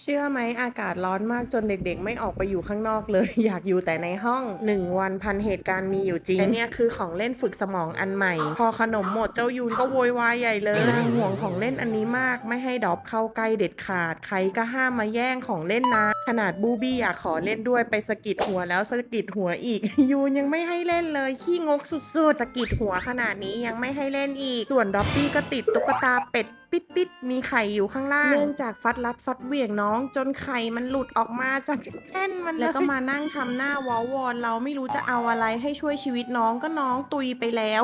เชื่อไหมอากาศร้อนมากจนเด็กๆ ไม่ออกไปอยู่ข้างนอกเลย อยากอยู่แต่ในห้องหนึ่งวันพันเหตุการณ์มีอยู่จริงแต่เนี่ยคือของเล่นฝึกสมองอันใหม่ พอขนมหมดเจ้ายูนก็โวยวายใหญ่เลยนางห่วงของเล่นอันนี้มาก ไม่ให้ดอบเข้าใกล้เด็ดขาด ใครก็ห้ามมาแย่งของเล่นนะ ขนาดบูบี้อยากขอเล่นด้วยไปสะกิดหัวแล้วสะกิดหัวอีก ยูนยังไม่ให้เล่นเลยขี้งกสุดๆสะกิดหัวขนาดนี้ยังไม่ให้เล่นอีก ส่วนด็อบบี้ก็ติดตุ๊กตาเป็ดปิดปิดๆมีไข่อยู่ข้างล่าง เนื่องจากฟัดรัดฟัดเหวี่ยงน้อง จนไข่มันหลุดออกมาจากแท่นมันแล้วก็มานั่งทำหน้าวอวอน เราไม่รู้จะเอาอะไรให้ช่วยชีวิตน้องก็น้องตุยไปแล้ว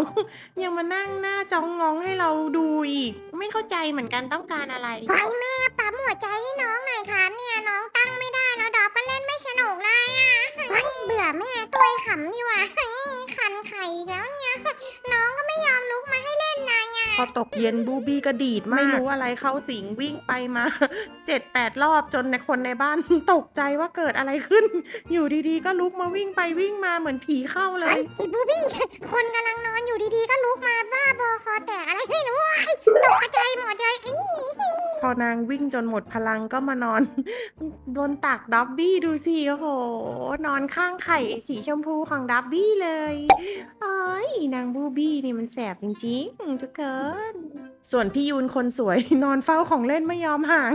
ยังมานั่งหน้าจ้องงองให้เราดูอีก ไม่เข้าใจเหมือนกันต้องการอะไรไปแม่ปั๊มหัวใจให้น้องหน่อยค่ะ อแม่ตัวขำนี่หว่าเฮ้ยคันไข่อีกแล้วเนี่ย น้องก็ไม่ยอมลุกมาให้เล่นนายอะพอตกเย็นบูบี้ก็ดีดมาก ไม่รู้อะไรเข้าสิงวิ่งไปมาเจ็ดแปดรอบจนในคนในบ้าน ตกใจว่าเกิดอะไรขึ้น อยู่ดีๆ ก็ลุกมาวิ่งไปวิ่งมาเหมือนผีเข้าเลเฮ้ยยไอ้บูบี้คนกำลังนอนอยู่ดีๆ ก็ลุกมาบ้าบอ อนางวิ่งจนหมดพลังก็มานอนบนตักดับบี้ดูสิโอ้โห นอนข้างไข่สีชมพูของดับบี้เลยเอ้ยนางบูบี้นี่มันแสบจริงๆทุกคนส่วนพี่ยูนคนสวย นอนเฝ้าของเล่นไม่ยอมห่าง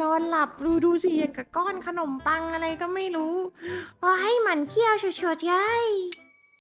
นอนหลับดูดูสิอย่างกับก้อนขนมปังอะไรก็ไม่รู้ว้ายหมันเขี้ยวเฉยๆยัย